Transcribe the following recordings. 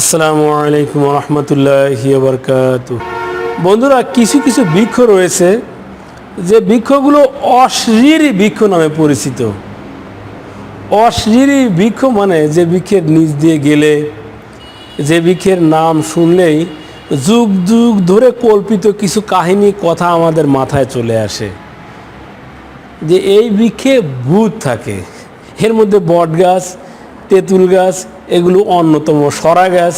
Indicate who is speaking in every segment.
Speaker 1: আসসালামু আলাইকুম রহমতুল্লাহি বরকাত বন্ধুরা, কিছু কিছু বৃক্ষ রয়েছে, যে বৃক্ষগুলো অশ্লীল বৃক্ষ নামে পরিচিত। অশ্লীল বৃক্ষ মানে যে বৃক্ষের নিচ দিয়ে গেলে, যে বৃক্ষের নাম শুনলেই যুগ যুগ ধরে কল্পিত কিছু কাহিনী, কথা আমাদের মাথায় চলে আসে। যে এই বৃক্ষে ভূত থাকে। এর মধ্যে বট গাছ তেঁতুল গাছ এগুলো অন্যতম সরা গাছ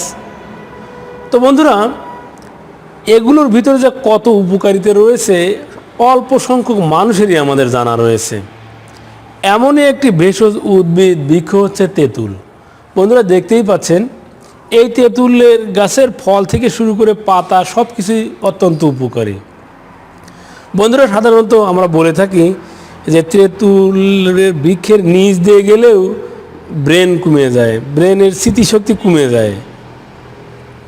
Speaker 1: তো বন্ধুরা, এগুলোর ভিতরে যে কত উপকারিতা রয়েছে, অল্প সংখ্যক মানুষেরই আমাদের জানা রয়েছে। এমনই একটি ভেষজ উদ্ভিদ বৃক্ষ হচ্ছে তেঁতুল। বন্ধুরা, দেখতেই পাচ্ছেন, এই তেঁতুলের গাছের ফল থেকে শুরু করে পাতা সব কিছুই অত্যন্ত উপকারী। বন্ধুরা, সাধারণত আমরা বলে থাকি যে তেঁতুলের বৃক্ষের নিচ দিয়ে গেলেও ব্রেন কমে যায়, ব্রেনের স্মৃতিশক্তি কমে যায়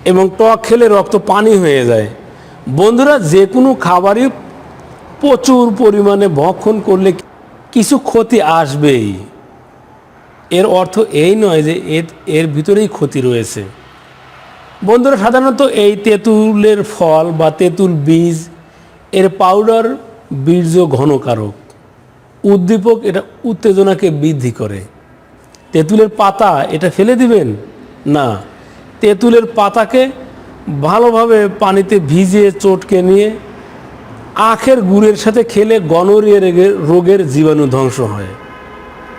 Speaker 1: এবং টক খেলে রক্ত পানি হয়ে যায়। বন্ধুরা যে কোনো খাবারই প্রচুর পরিমাণে ভক্ষণ করলে কিছু ক্ষতি আসবেই। এর অর্থ এই নয় যে এর এর ভিতরেই ক্ষতি রয়েছে। বন্ধুরা, সাধারণত এই তেঁতুলের ফল বা তেঁতুল বীজ, এর পাউডার বীর্য ঘনকারক। উদ্দীপক এটা উত্তেজনাকে বৃদ্ধি করে। তেঁতুলের পাতা এটা ফেলে দিবেন? না। তেঁতুলের পাতাকে ভালোভাবে পানিতে ভিজিয়ে, চটকে নিয়ে আখের গুড়ের সাথে খেলে গনোরিয়া রোগের রোগের জীবাণু ধ্বংস হয়।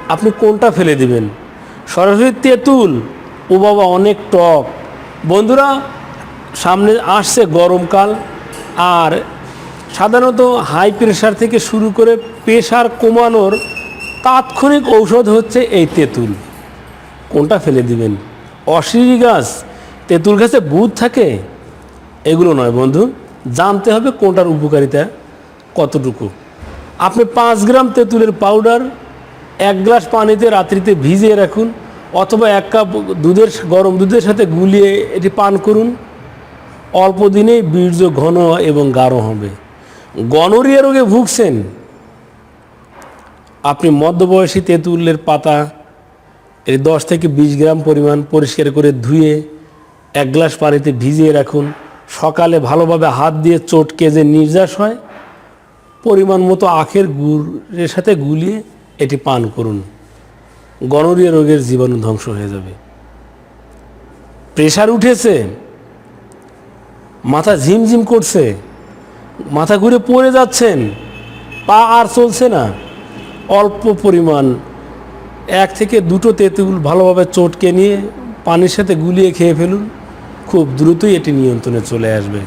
Speaker 1: আপনি কোনটা ফেলে দিবেন? সরাসরি তেঁতুল। ও বাবা, অনেক টক। বন্ধুরা, সামনে আসছে গরমকাল, আর সাধারণত হাই প্রেশার থেকে শুরু করে প্রেশার কমানোর তাৎক্ষণিক ঔষধ হচ্ছে এই তেঁতুল। কোনটা ফেলে দিবেন? অশিরি গাছ, তেঁতুল গাছে বুধ থাকে? এগুলো নয় বন্ধু, জানতে হবে কোনটার উপকারিতা, কতটুকু। আপনি পাঁচ গ্রাম তেঁতুলের পাউডার এক গ্লাস পানিতে রাত্রিতে ভিজিয়ে রাখুন, অথবা এক কাপ দুধের, গরম দুধের সাথে গুলিয়ে এটি পান করুন। অল্প দিনেই বীর্য ঘন এবং গাঢ় হবে। গনোরিয়া রোগে ভুগছেন। আপনি মধ্যবয়সী তেঁতুলের পাতা এর দশ থেকে বিশ গ্রাম পরিমাণ পরিষ্কার করে ধুয়ে এক গ্লাস পানিতে ভিজিয়ে রাখুন। সকালে ভালোভাবে হাত দিয়ে চটকে যে নির্যাস হয়। পরিমাণ মতো আখের গুড়ের সাথে গুলিয়ে এটি পান করুন। গনোরিয়া রোগের জীবাণু ধ্বংস হয়ে যাবে। প্রেশার উঠেছে। মাথা ঝিমঝিম করছে। মাথা ঘুরে পড়ে যাচ্ছেন। পা আর চলছে না। অল্প পরিমাণ এক থেকে দুটো তেঁতুল ভালোভাবে চটকে নিয়ে পানির সাথে গুলিয়ে খেয়ে ফেলুন। খুব দ্রুতই এটি নিয়ন্ত্রণে চলে আসবে।